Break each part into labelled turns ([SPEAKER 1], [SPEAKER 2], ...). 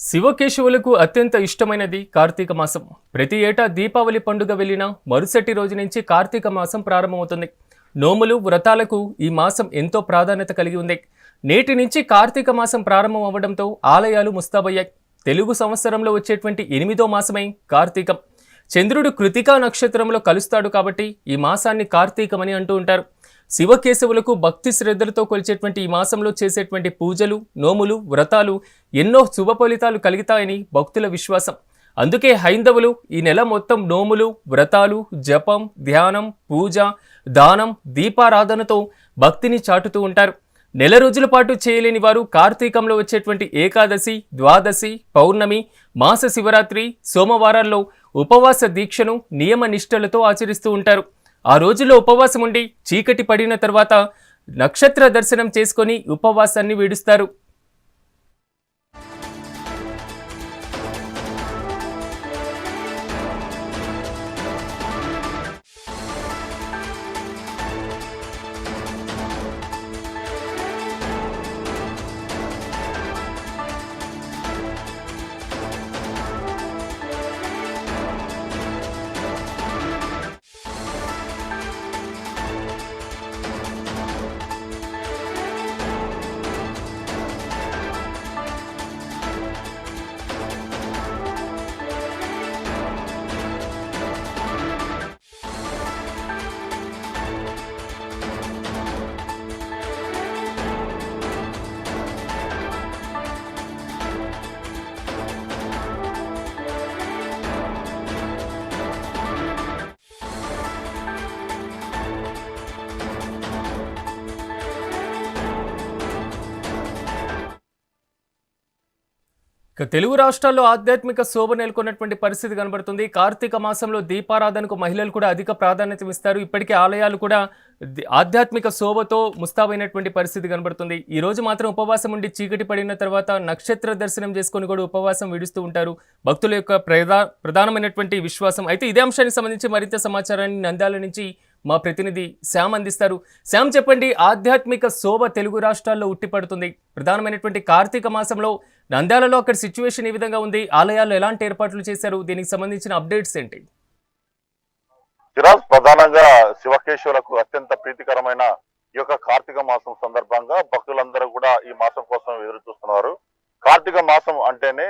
[SPEAKER 1] శివకేశవులకు అత్యంత ఇష్టమైనది కార్తీక మాసం. ప్రతి ఏటా దీపావళి పండుగ వెళ్ళిన మరుసటి రోజు నుంచి కార్తీక మాసం ప్రారంభమవుతుంది. నోములు వ్రతాలకు ఈ మాసం ఎంతో ప్రాధాన్యత కలిగి ఉంది. నేటి నుంచి కార్తీక మాసం ప్రారంభం అవ్వడంతో ఆలయాలు ముస్తాబయ్యాయి. తెలుగు సంవత్సరంలో వచ్చేటువంటి ఎనిమిదో మాసమై కార్తీకం. చంద్రుడు కృతికా నక్షత్రంలో కలుస్తాడు కాబట్టి ఈ మాసాన్ని కార్తీకమని అంటూ ఉంటారు. శివకేశవులకు భక్తి శ్రద్ధలతో కొలిచేటువంటి ఈ మాసంలో చేసేటువంటి పూజలు నోములు వ్రతాలు ఎన్నో శుభ ఫలితాలు కలుగుతాయని భక్తుల విశ్వాసం. అందుకే హైందవులు ఈ నెల మొత్తం నోములు వ్రతాలు జపం ధ్యానం పూజ దానం దీపారాధనతో భక్తిని చాటుతూ ఉంటారు. నెల రోజుల పాటు చేయలేని వారు కార్తీకంలో వచ్చేటువంటి ఏకాదశి ద్వాదశి పౌర్ణమి మాస శివరాత్రి సోమవారాల్లో ఉపవాస దీక్షను నియమ నిష్టలతో ఆచరిస్తూ ఉంటారు. ఆ రోజుల్లో ఉపవాసం ఉండి చీకటి పడిన తర్వాత నక్షత్ర దర్శనం చేసుకొని ఉపవాసాన్ని వీడుస్తారు. ఇక తెలుగు రాష్ట్రాల్లో ఆధ్యాత్మిక శోభ నెలకొన్నటువంటి పరిస్థితి కనబడుతుంది. కార్తీక మాసంలో దీపారాధనకు మహిళలు కూడా అధిక ప్రాధాన్యత ఇస్తారు. ఇప్పటికే ఆలయాలు కూడా ఆధ్యాత్మిక శోభతో ముస్తాబైనటువంటి పరిస్థితి కనబడుతుంది. ఈ రోజు మాత్రం ఉపవాసం ఉండి చీకటి పడిన తర్వాత నక్షత్ర దర్శనం చేసుకొని కూడా ఉపవాసం విడుస్తూ ఉంటారు. భక్తుల యొక్క ప్రధా ప్రధానమైనటువంటి విశ్వాసం. అయితే ఇదే అంశానికి సంబంధించి మరింత సమాచారాన్ని నంద్యాల నుంచి మా ప్రతినిధి శ్యామ్ అందిస్తారు. శ్యామ్ చెప్పండి ఆధ్యాత్మిక శోభ తెలుగు రాష్ట్రాల్లో ఉట్టిపడుతుంది ప్రధానమైనటువంటి కార్తీక మాసంలో నంద్యాలలో అక్కడ సిచ్యువేషన్ ఏ విధంగా ఉంది? ఆలయాల్లో ఎలాంటి ఏర్పాట్లు చేశారు? దీనికి సంబంధించిన అప్డేట్స్ ఏంటి?
[SPEAKER 2] సిరాజ్ ప్రధానంగా శివకేశవులకు అత్యంత ప్రీతికరమైన ఈ యొక్క కార్తీక మాసం సందర్భంగా భక్తులందరూ కూడా ఈ మాసం కోసం ఎదురు చూస్తున్నారు. కార్తీక మాసం అంటేనే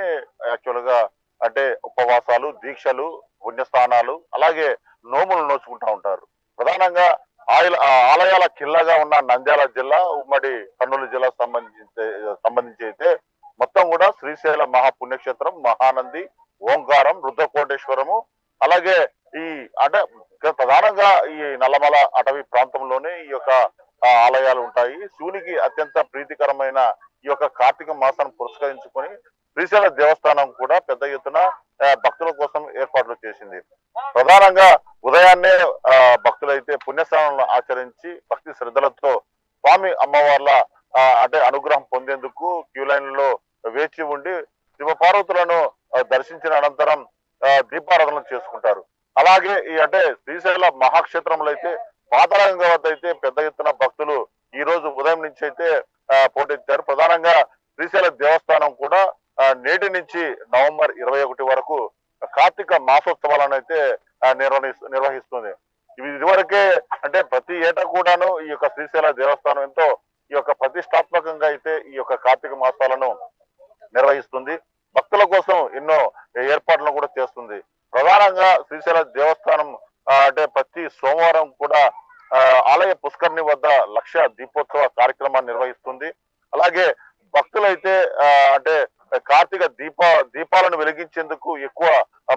[SPEAKER 2] యాక్చువల్గా అంటే ఉపవాసాలు దీక్షలు పుణ్యస్థానాలు అలాగే నోములు నోచుకుంటా ఉంటారు. ప్రధానంగా ఆయిల ఆలయాల కిల్లాగా ఉన్న నంద్యాల జిల్లా ఉమ్మడి కర్నూలు జిల్లా సంబంధించి సంబంధించి అయితే మొత్తం కూడా శ్రీశైల మహాపుణ్యక్షేత్రం మహానంది ఓంకారం రుద్రకోటేశ్వరము అలాగే ఈ అంటే ప్రధానంగా ఈ నల్లమల అటవీ ప్రాంతంలోనే ఈ యొక్క ఆలయాలు ఉంటాయి. శివునికి అత్యంత ప్రీతికరమైన ఈ యొక్క కార్తీక మాసాన్ని పురస్కరించుకొని శ్రీశైల దేవస్థానం కూడా పెద్ద ఎత్తున భక్తుల కోసం ఏర్పాట్లు చేసింది. ప్రధానంగా ఉదయాన్నే ఆ, భక్తులైతే పుణ్యస్నానాలను ఆచరించి భక్తి శ్రద్ధలతో స్వామి అమ్మవార్ల అంటే అనుగ్రహం పొందేందుకు క్యూ లైన్లో వేచి ఉండి శివపార్వతులను దర్శించిన అనంతరం ఆ, దీపారాధన చేసుకుంటారు. అలాగే ఈ అంటే శ్రీశైల మహాక్షేత్రంలో అయితే పాతరంగ వద్ద అయితే పెద్ద ఎత్తున భక్తులు ఈ రోజు ఉదయం నుంచి అయితే పోటెత్తారు. ప్రధానంగా శ్రీశైల దేవస్థానం కూడా నేటి నుంచి నవంబర్ ఇరవై ఒకటి వరకు కార్తీక మాసోత్సవాలను అయితే నిర్వహి నిర్వహిస్తుంది. ఇది ఇదివరకే అంటే ప్రతి ఏటా కూడాను ఈ యొక్క శ్రీశైల దేవస్థానం ఎంతో ఈ యొక్క ప్రతిష్టాత్మకంగా అయితే ఈ యొక్క కార్తీక మాసాలను నిర్వహిస్తుంది. భక్తుల కోసం ఎన్నో ఏర్పాట్లను కూడా చేస్తుంది. ప్రధానంగా శ్రీశైల దేవస్థానం అంటే ప్రతి సోమవారం కూడా ఆలయ పుష్కరిణి వద్ద లక్ష దీపోత్సవ కార్యక్రమాన్ని నిర్వహిస్తుంది. అలాగే భక్తులైతే అంటే కార్తీక దీప దీపాలను వెలిగించేందుకు ఎక్కువ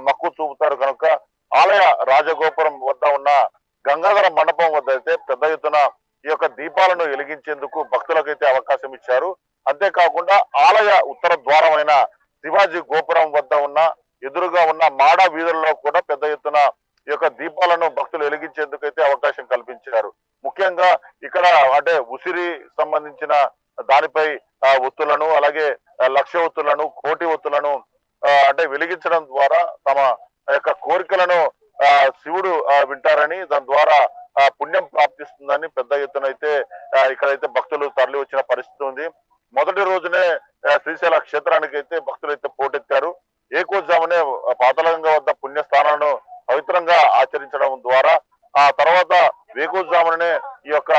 [SPEAKER 2] మక్కువ చూపుతారు కనుక ఆలయ రాజగోపురం వద్ద ఉన్న గంగాధర మండపం వద్ద అయితే పెద్ద ఎత్తున ఈ యొక్క దీపాలను వెలిగించేందుకు భక్తులకైతే అవకాశం ఇచ్చారు. అంతేకాకుండా ఆలయ ఉత్తర ద్వారమైన శివాజీ గోపురం వద్ద ఉన్న ఎదురుగా ఉన్న మాడ వీధుల్లో కూడా పెద్ద ఎత్తున ఈ యొక్క దీపాలను భక్తులు వెలిగించేందుకు అయితే అవకాశం కల్పించారు. ముఖ్యంగా ఇక్కడ అంటే ఉసిరి సంబంధించిన దానిపై ఒత్తులను అలాగే లక్ష ఒత్తులను కోటి ఒత్తులను అంటే వెలిగించడం ద్వారా తమ ఘనంగా ఆచరించడం ద్వారా ఆ తర్వాత వేకుజామునే ఈ యొక్క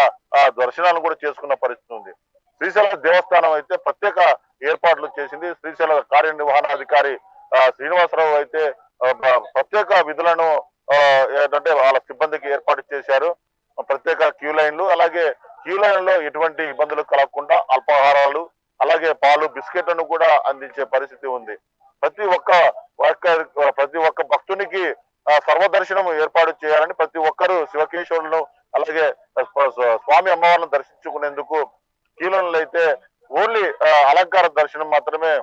[SPEAKER 2] దర్శనాలను కూడా చేసుకున్న పరిస్థితి ఉంది. శ్రీశైల దేవస్థానం అయితే ప్రత్యేక ఏర్పాట్లు చేసింది. శ్రీశైల కార్యనిర్వహణాధికారి శ్రీనివాసరావు అయితే ప్రత్యేక విధులను ఏంటంటే వాళ్ళ సిబ్బందికి ఏర్పాటు చేశారు. ప్రత్యేక క్యూ లైన్లు అలాగే క్యూ లైన్లో ఎటువంటి ఇబ్బందులు కలగకుండా అల్పాహారాలు అలాగే పాలు బిస్కెట్లను కూడా అందించే పరిస్థితి ఉంది. ప్రతి ఒక్క ప్రతి ఒక్క భక్తునికి సర్వదర్శనం ఏర్పాటు చేయాలని ప్రతి ఒక్కరూ శివకేశ్వరులను అలాగే స్వామి అమ్మవారిని దర్శించుకునేందుకు కీలనలు అయితే ఓన్లీ అలంకార దర్శనం మాత్రమే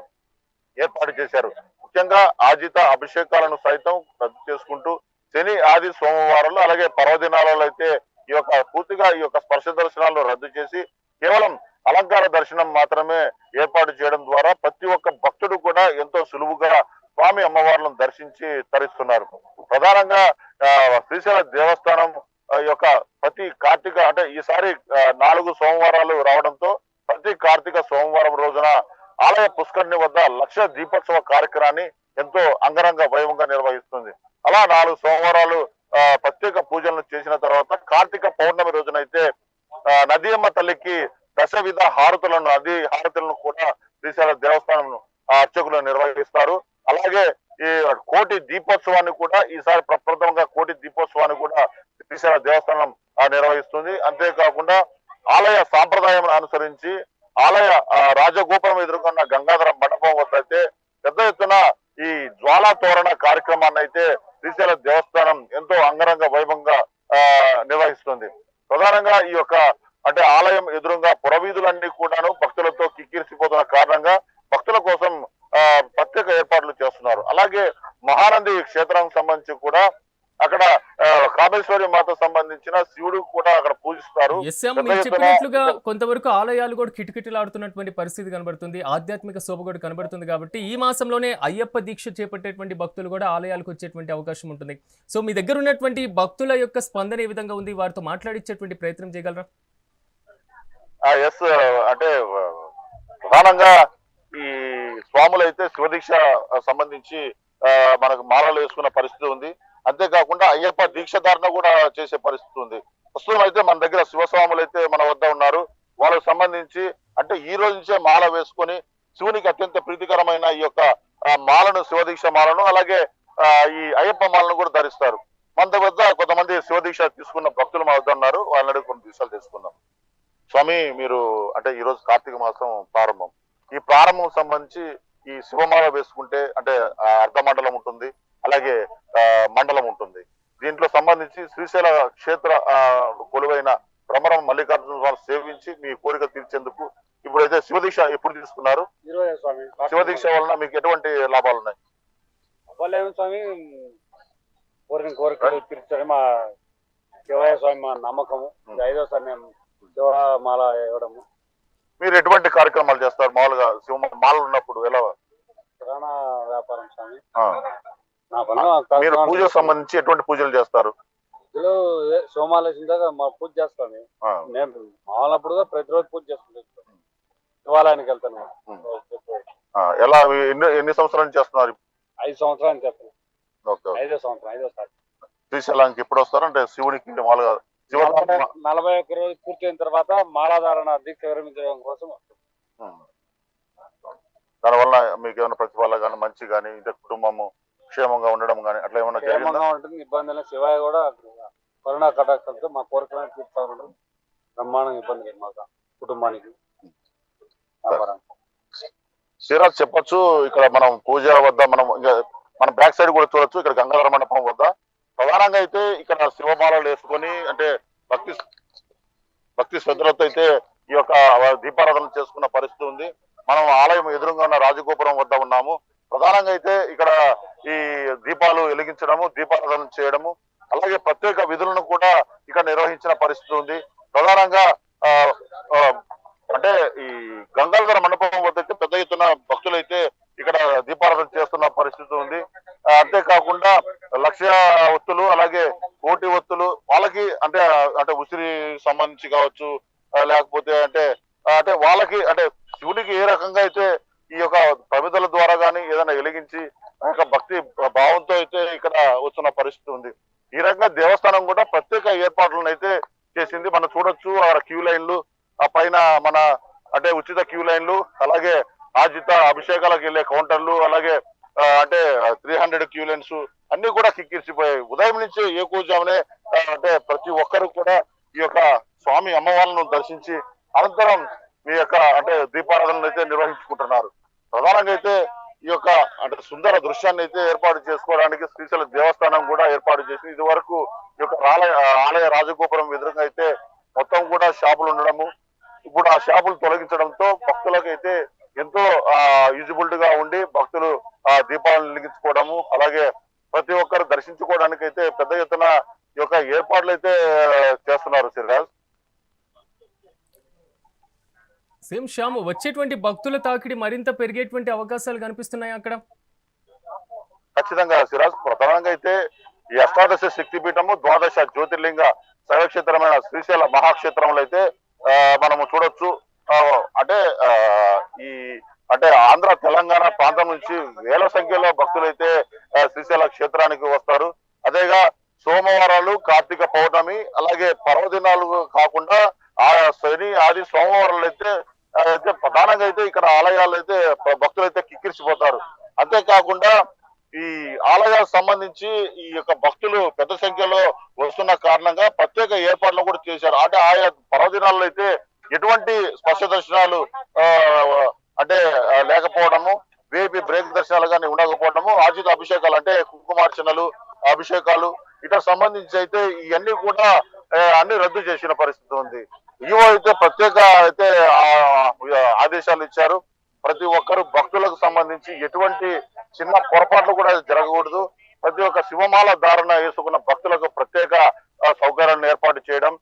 [SPEAKER 2] ఏర్పాటు చేశారు. ముఖ్యంగా ఆజిత అభిషేకాలను సైతం రద్దు చేసుకుంటూ శని ఆది సోమవారాలు అలాగే పర్వదినాలలో అయితే ఈ యొక్క పూర్తిగా ఈ యొక్క స్పర్శ దర్శనాలను రద్దు చేసి కేవలం అలంకార దర్శనం మాత్రమే ఏర్పాటు చేయడం ద్వారా ప్రతి ఒక్క భక్తుడు కూడా ఎంతో సులువుగా స్వామి అమ్మవార్లను దర్శించి తరిస్తున్నారు. ప్రధానంగా శ్రీశైల దేవస్థానం యొక్క ప్రతి కార్తీక అంటే ఈసారి నాలుగు సోమవారాలు రావడంతో ప్రతి కార్తీక సోమవారం రోజున ఆలయ పుష్కరిణి వద్ద లక్ష దీపోత్సవ కార్యక్రమాన్ని ఎంతో అంగరంగ వైభవంగా నిర్వహిస్తుంది. అలా నాలుగు సోమవారాలు ఆ, ప్రత్యేక పూజలను చేసిన తర్వాత కార్తీక పౌర్ణమి రోజునైతే నదియమ్మ నది అమ్మ తల్లికి దశవిధ హారతులను నది హారతులను కూడా శ్రీశైల దేవస్థానం అర్చకులు నిర్వహిస్తారు. అలాగే ఈ కోటి దీపోత్సవాన్ని కూడా ఈసారి ప్రప్రథమంగా కోటి దీపోత్సవాన్ని కూడా శ్రీశైల దేవస్థానం నిర్వహిస్తుంది. అంతేకాకుండా ఆలయ సాంప్రదాయం అనుసరించి ఆలయ రాజగోపురం ఎదుర్కొన్న గంగాధర మండపం వద్ద అయితే పెద్ద ఎత్తున ఈ జ్వాలా తోరణ కార్యక్రమాన్ని అయితే శ్రీశైల దేవస్థానం ఎంతో అంగరంగ వైభవంగా ఆ, నిర్వహిస్తుంది. ప్రధానంగా ఈ యొక్క అంటే ఆలయం ఎదురుగా పురవీధులన్నీ కూడాను భక్తులతో కిక్కిరిసిపోతున్న కారణంగా భక్తుల కోసం ఆ, ప్రత్యేక ఏర్పాట్లు చేస్తున్నారు. అలాగే మహానంది క్షేత్రానికి సంబంధించి కూడా అక్కడ కామేశ్వరి మాత సంబంధించిన శివుడు కూడా అక్కడ పూజిస్తారు.
[SPEAKER 1] చెప్పినట్లుగా కొంతవరకు ఆలయాలు కూడా కిటకిటలాడుతున్నటువంటి పరిస్థితి కనబడుతుంది. ఆధ్యాత్మిక శోభ కూడా కనబడుతుంది కాబట్టి ఈ మాసంలోనే అయ్యప్ప దీక్ష చేపట్టేటువంటి భక్తులు కూడా ఆలయాలకు వచ్చేటువంటి అవకాశం ఉంటుంది. సో మీ దగ్గర ఉన్నటువంటి భక్తుల యొక్క స్పందన ఏ విధంగా ఉంది? వారితో మాట్లాడించేటువంటి ప్రయత్నం చేయగలరా?
[SPEAKER 2] ఎస్ అంటే ప్రధానంగా ఈ స్వాములైతే శివదీక్ష సంబంధించి ఆ, మనకు మాలలు వేసుకున్న పరిస్థితి ఉంది. అంతేకాకుండా అయ్యప్ప దీక్ష ధారణ కూడా చేసే పరిస్థితి ఉంది. ప్రస్తుతం అయితే మన దగ్గర శివస్వాములు అయితే మన వద్ద ఉన్నారు. వాళ్ళకు సంబంధించి అంటే ఈ రోజు నుంచే మాల వేసుకొని శివునికి అత్యంత ప్రీతికరమైన ఈ యొక్క మాలను శివదీక్ష మాలను అలాగే ఈ అయ్యప్ప మాలను కూడా ధరిస్తారు. మన వద్ద కొంతమంది శివదీక్ష తీసుకున్న భక్తులు మా వద్ద ఉన్నారు. వాళ్ళని కొన్ని దీక్షలు తీసుకున్నాం స్వామి మీరు అంటే ఈ రోజు కార్తీక మాసం ప్రారంభం. ఈ ప్రారంభం సంబంధించి ఈ శివమాల వేసుకుంటే అంటే ఆ, అర్ధమండలం ఉంటుంది అలాగే మండలం ఉంటుంది. దీంట్లో సంబంధించి శ్రీశైల క్షేత్ర కొలువైన భ్రమరం మల్లికార్జున స్వామి సేవించి మీ కోరిక తీర్చేందుకు ఇప్పుడైతే శివదీక్ష ఎప్పుడు తీసుకున్నారు? శివదీక్ష వలన మీకు ఎటువంటి లాభాలు ఉన్నాయి?
[SPEAKER 3] స్వామి. కోరిన కోరికలు తీర్చడం మా శివయ్య స్వామి మా నమ్మకము. ఇది ఐదోసారి మేము శివమాల ఇవ్వడము
[SPEAKER 2] మీరు ఎటువంటి కార్యక్రమాలు చేస్తారు? మామూలుగా శివ మాలలు ఉన్నప్పుడు ఎలా?
[SPEAKER 3] కిరాణా వ్యాపారం స్వామి.
[SPEAKER 2] మీరు పూజకు సంబంధించి ఎటువంటి పూజలు చేస్తారు?
[SPEAKER 3] ఏ సోమాలు దాకా మా పూజ చేస్తాను. నేను మామూలప్పుడు ప్రతిరోజు పూజ చేసుకుంటాను శివాలయానికి వెళ్తాను
[SPEAKER 2] ఎలా ఎన్ని ఎన్ని సంవత్సరాల నుంచి చేస్తున్నారు?
[SPEAKER 3] ఐదు సంవత్సరాలు చేస్తాను
[SPEAKER 2] ఓకే ఓకే.
[SPEAKER 3] ఐదో సంవత్సరం ఐదో సారి
[SPEAKER 2] శ్రీశైలానికి ఎప్పుడు వస్తారు అంటే శివునికి మామూలుగా
[SPEAKER 3] నలభై- ఒక్క రోజు పూర్తయిన తర్వాత మాలాధారణ దీక్ష విరమించడం కోసం.
[SPEAKER 2] దానివల్ల మీకు ఏమైనా ప్రతిఫలం కానీ మంచి కానీ ఇంత కుటుంబము క్షేమంగా ఉండడం కానీ అట్లా ఏమైనా
[SPEAKER 3] క్షేమంగా ఉంటుంది. ఇబ్బంది లేదు. శివయ్య కూడా కరుణా కటాక్షంతో మా కోరికలను తీర్తా ఉన్నాడు బ్రహ్మాండంగా ఇబ్బంది లేదు మాకు కుటుంబానికి.
[SPEAKER 2] శ్రీరాజ్ చెప్పొచ్చు ఇక్కడ మనం పూజ వద్ద మనం ఇంకా మన బ్యాక్ సైడ్ కూడా చూడొచ్చు ఇక్కడ గంగాధర మండపం ప్రధానంగా అయితే ఇక్కడ శివమాలలు వేసుకొని అంటే భక్తి భక్తి శ్రద్ధలతో అయితే ఈ యొక్క దీపారాధన చేసుకున్న పరిస్థితి ఉంది. మనం ఆలయం ఎదురుగా ఉన్న రాజగోపురం వద్ద ఉన్నాము. ప్రధానంగా అయితే ఇక్కడ ఈ దీపాలు వెలిగించడము దీపారాధన చేయడము అలాగే ప్రత్యేక విధులను కూడా ఇక్కడ నిర్వహించిన పరిస్థితి ఉంది. ప్రధానంగా ఆ, ఆ, అంటే ఈ గంగాధర మండపం వద్ద అయితే పెద్ద ఎత్తున భక్తులు అయితే ఇక్కడ దీపారాధన చేస్తున్న పరిస్థితి ఉంది ఆ, అంతేకాకుండా లక్ష ఒత్తులు అలాగే కోటి ఒత్తులు వాళ్ళకి అంటే అంటే ఉసిరి సంబంధించి కావచ్చు ఆ, లేకపోతే అంటే ఆ, అంటే వాళ్ళకి అంటే శివుడికి ఏ రకంగా అయితే ఈ యొక్క ప్రమిదల ద్వారా కానీ ఏదైనా వెలిగించి ఆ యొక్క భక్తి భావంతో అయితే ఇక్కడ వస్తున్న పరిస్థితి ఉంది ఈ రకంగా దేవస్థానం కూడా ప్రత్యేక ఏర్పాట్లను అయితే చేసింది. మనం చూడొచ్చు ఆ క్యూ లైన్లు ఆ పైన మన అంటే ఉచిత క్యూ లైన్లు అలాగే ఆజిత అభిషేకాలకు వెళ్ళే కౌంటర్లు అలాగే అంటే త్రీ హండ్రెడ్ క్యూ లైన్స్ అన్ని కూడా కిక్కిరిసిపోయాయి. ఉదయం నుంచి ఏ కూజామనే అంటే ప్రతి ఒక్కరు కూడా ఈ యొక్క స్వామి అమ్మవార్లను దర్శించి అనంతరం ఈ యొక్క అంటే దీపారాధనలు అయితే నిర్వహించుకుంటున్నారు. ప్రధానంగా అయితే ఈ యొక్క అంటే సుందర దృశ్యాన్ని అయితే ఏర్పాటు చేసుకోవడానికి శ్రీశైల దేవస్థానం కూడా ఏర్పాటు చేసి ఇది వరకు ఈ యొక్క ఆలయ ఆలయ రాజగోపురం ఎదురుగా అయితే మొత్తం కూడా షాపులు ఉండడము ఇప్పుడు ఆ షాపులు తొలగించడంతో భక్తులకు అయితే ఎంతో యూజిబుల్గా ఉండి భక్తులు ఆ దీపాలను వెలిగించుకోవడము అలాగే ప్రతి ఒక్కరు దర్శించుకోవడానికి అయితే పెద్ద ఎత్తున ఈ యొక్క ఏర్పాట్లు అయితే చేస్తున్నారు శ్రీరాజ్.
[SPEAKER 1] సేమ్ శ్యామ్ వచ్చేటువంటి భక్తుల తాకిడి మరింత పెరిగేటువంటి అవకాశాలు కనిపిస్తున్నాయి అక్కడ?
[SPEAKER 2] ఖచ్చితంగా సిరాజ్ ప్రధానంగా అయితే ఈ అష్టాదశ శక్తి పీఠము ద్వాదశ జ్యోతిర్లింగ శైవక్షేత్రమైన శ్రీశైల మహాక్షేత్రంలో అయితే మనము చూడొచ్చు. ఆ, అంటే ఈ అంటే ఆంధ్ర తెలంగాణ ప్రాంతం నుంచి వేల సంఖ్యలో భక్తులు అయితే శ్రీశైల క్షేత్రానికి వస్తారు. అదేగా సోమవారాలు కార్తీక పౌర్ణమి అలాగే పర్వదినాలు కాకుండా ఆ శని ఆది సోమవారాలు అయితే అయితే ప్రధానంగా అయితే ఇక్కడ ఆలయాలు అయితే భక్తులు అయితే కిక్కిరిసిపోతారు. అంతేకాకుండా ఈ ఆలయాలకు సంబంధించి ఈ యొక్క భక్తులు పెద్ద సంఖ్యలో వస్తున్న కారణంగా ప్రత్యేక ఏర్పాట్లు కూడా చేశారు. అంటే ఆయా పర్వదినాల్లో అయితే ఎటువంటి స్పర్శ దర్శనాలు అంటే లేకపోవడము వేపి బ్రేక్ దర్శనాలు కానీ ఉండకపోవడము ఆజిత అభిషేకాలు అంటే కుంకుమార్చనలు అభిషేకాలు ఇతర సంబంధించి అయితే ఇవన్నీ కూడా అన్ని రద్దు చేసిన పరిస్థితి ఉంది. ఈవో అయితే ప్రత్యేక అయితే ఆ, ఆదేశాలు ఇచ్చారు. ప్రతి ఒక్కరు భక్తులకు సంబంధించి ఎటువంటి చిన్న పొరపాట్లు కూడా జరగకూడదు. ప్రతి ఒక్క శివమాల ధారణ వేసుకున్న భక్తులకు ప్రత్యేక సౌకర్యాలను ఏర్పాటు చేయడం.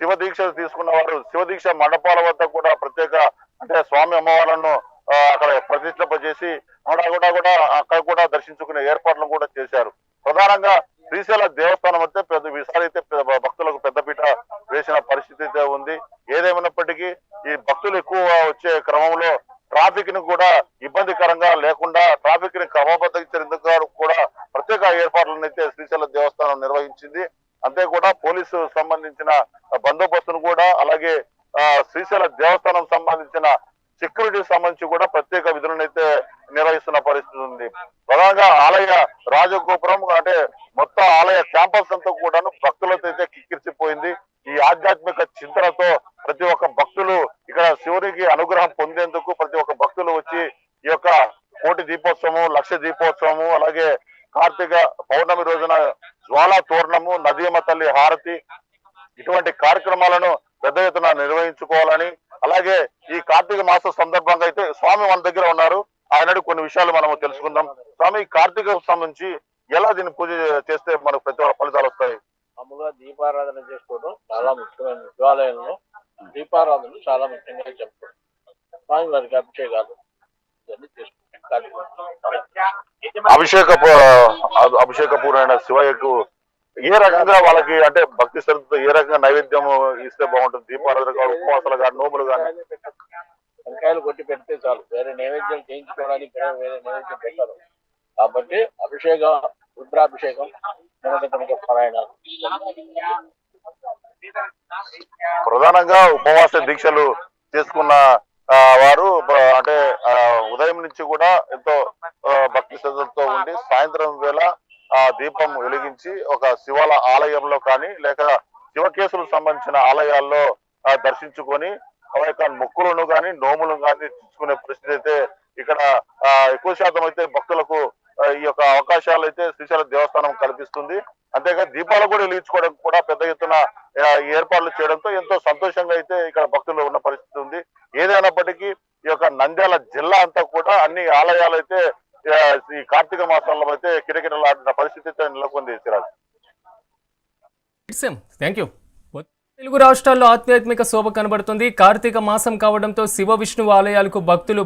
[SPEAKER 2] శివ దీక్ష తీసుకున్న వారు శివ దీక్ష మండపాల వద్ద కూడా ప్రత్యేక అంటే స్వామి అమ్మవార్లను అక్కడ ప్రతిష్టపజేసి అక్కడ కూడా కూడా అక్కడ కూడా దర్శించుకునే ఏర్పాట్లు కూడా చేశారు. ప్రధానంగా శ్రీశైల దేవస్థానం అయితే పెద్ద ఈసారి అయితే భక్తులకు పెద్దపీట వేసిన పరిస్థితి అయితే ఉంది. ఏదేమైనప్పటికీ ఈ భక్తులు ఎక్కువ వచ్చే క్రమంలో ట్రాఫిక్ని కూడా ఇబ్బందికరంగా లేకుండా ట్రాఫిక్ని క్రమబద్ధీకరించేందుకు కూడా ప్రత్యేక ఏర్పాట్లను అయితే శ్రీశైల దేవస్థానం నిర్వహించింది. అంతే కూడా పోలీసు సంబంధించిన బందోబస్తును కూడా అలాగే ఆ, శ్రీశైల దేవస్థానం సంబంధించిన సెక్యూరిటీ సంబంధించి కూడా ప్రత్యేక విధులను అయితే నిర్వహిస్తున్న పరిస్థితి ఉంది. ప్రధానంగా ఆలయ రాజగోపురం అంటే మొత్తం ఆలయ క్యాంపస్ అంతా కూడాను భక్తులతో అయితే కిక్కిరిసిపోయింది. ఈ ఆధ్యాత్మిక చింతనతో ప్రతి ఒక్క భక్తులు ఇక్కడ శివునికి అనుగ్రహం పొందేందుకు ప్రతి ఒక్క భక్తులు వచ్చి ఈ యొక్క కోటి దీపోత్సవము లక్ష దీపోత్సవము అలాగే కార్తీక పౌర్ణమి రోజున జ్వాలా తోరణము నదీమ తల్లి హారతి ఇటువంటి కార్యక్రమాలను పెద్ద ఎత్తున నిర్వహించుకోవాలని అలాగే ఈ కార్తీక మాస సందర్భంగా అయితే స్వామి మన దగ్గర ఉన్నారు. ఆయన కొన్ని విషయాలు మనం తెలుసుకుందాం. స్వామి కార్తీక సంబంధించి ఎలా దీన్ని పూజ చేస్తే మనకు ప్రతి ఫలితాలు వస్తాయి?
[SPEAKER 4] మామూలుగా దీపారాధన చేసుకోవడం చాలా ముఖ్యమైన దేవాలయంలో దీపారాధన చాలా ముఖ్యంగా చెప్తారు. స్వామి వారికి అభిషేకాలు ఇవన్నీ చేసుకుంటాం
[SPEAKER 2] అభిషేక అభిషేక పూరైన శివయ్యకు ఏ రకంగా వాళ్ళకి అంటే భక్తి శ్రద్ధతో ఏ రకంగా నైవేద్యం ఇస్తే బాగుంటుంది? దీపారాధన కాదు ఉపవాసాలు కానీ నోములు కానీ
[SPEAKER 4] వంకాయలు కొట్టి పెడితే చాలు. వేరే నైవేద్యం చేయించుకోవడానికి వేరే నైవేద్యం పెట్టారు. కాబట్టి అభిషేకం రుద్రాభిషేకం పారాయణాలు
[SPEAKER 2] ప్రధానంగా ఉపవాస దీక్షలు చేసుకున్న ఆ, వారు అంటే ఉదయం నుంచి కూడా ఎంతో భక్తి శ్రద్ధలతో ఉండి సాయంత్రం వేళ ఆ దీపం వెలిగించి ఒక శివాల ఆలయంలో కానీ లేక శివకేశులకు సంబంధించిన ఆలయాల్లో దర్శించుకొని ఆ యొక్క మొక్కులను కానీ నోములను కానీ తీసుకునే పరిస్థితి అయితే ఇక్కడ ఎక్కువ శాతం అయితే భక్తులకు ఈ యొక్క అవకాశాలు అయితే శ్రీశైల దేవస్థానం కల్పిస్తుంది. అంతేగా దీపాలు కూడా వెలిగించుకోవడం కూడా పెద్ద ఎత్తున ఏర్పాట్లు చేయడంతో ఎంతో సంతోషంగా అయితే ఇక్కడ భక్తులు ఉన్న పరిస్థితి ఉంది. ఏదైనప్పటికీ ఈ యొక్క నంద్యాల జిల్లా అంతా కూడా అన్ని ఆలయాలు అయితే ఈ కార్తీక మాసంలో అయితే కిరకిరలాడిన పరిస్థితి నెలకొంది సిరాజ్.
[SPEAKER 1] థ్యాంక్ యూ తెలుగు రాష్ట్రాల్లో ఆధ్యాత్మిక శోభ కనబడుతుంది. కార్తీక మాసం కావడంతో శివ విష్ణు ఆలయాలకు భక్తులు